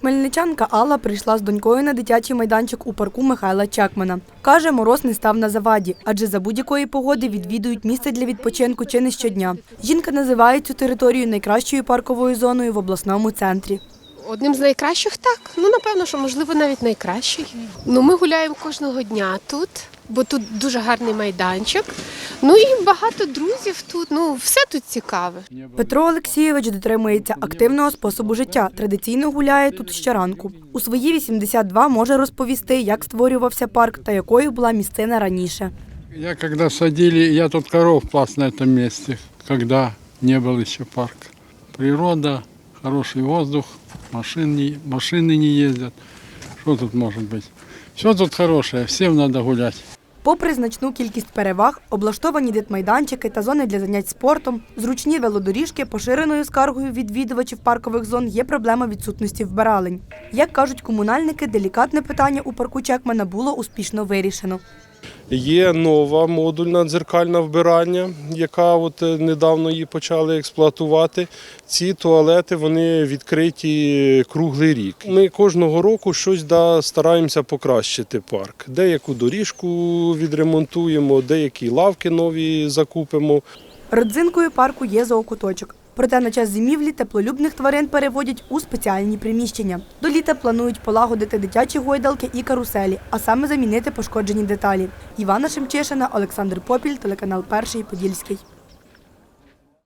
Хмельничанка Алла прийшла з донькою на дитячий майданчик у парку Михайла Чекмана. Каже, мороз не став на заваді, адже за будь-якої погоди відвідують місце для відпочинку чи не щодня. Жінка називає цю територію найкращою парковою зоною в обласному центрі. Одним з найкращих так. Ну, напевно, що можливо навіть найкращий. Ну, ми гуляємо кожного дня тут, бо тут дуже гарний майданчик. Ну і багато друзів тут. Ну, все тут цікаве. Петро Олексійович дотримується активного способу життя. Традиційно гуляє тут щоранку. У свої 82 може розповісти, як створювався парк та якою була місцина раніше. Я когда садили, я тут коров пас на этом месте, когда не был еще парк. Природа, хороший воздух, машин не- машины не ездят. Что тут может быть? Все тут хорошее, всем надо гулять. Попри значну кількість переваг, облаштовані дитмайданчики та зони для занять спортом, зручні велодоріжки, поширеною скаргою відвідувачів паркових зон є проблема відсутності вбиралень. Як кажуть комунальники, делікатне питання у парку Чекмана було успішно вирішено. Є нова модульна дзеркальна вбирання, яка от е, недавно її почали експлуатувати. Ці туалети вони відкриті круглий рік. Ми кожного року щось да, стараємося покращити парк. Деяку доріжку відремонтуємо, деякі лавки нові закупимо. Родзинкою парку є зоокуточок. Проте на час зимівлі теплолюбних тварин переводять у спеціальні приміщення. До літа планують полагодити дитячі гойдалки і каруселі, а саме замінити пошкоджені деталі. Івана Шемчишина, Олександр Попіль, телеканал Перший Подільський.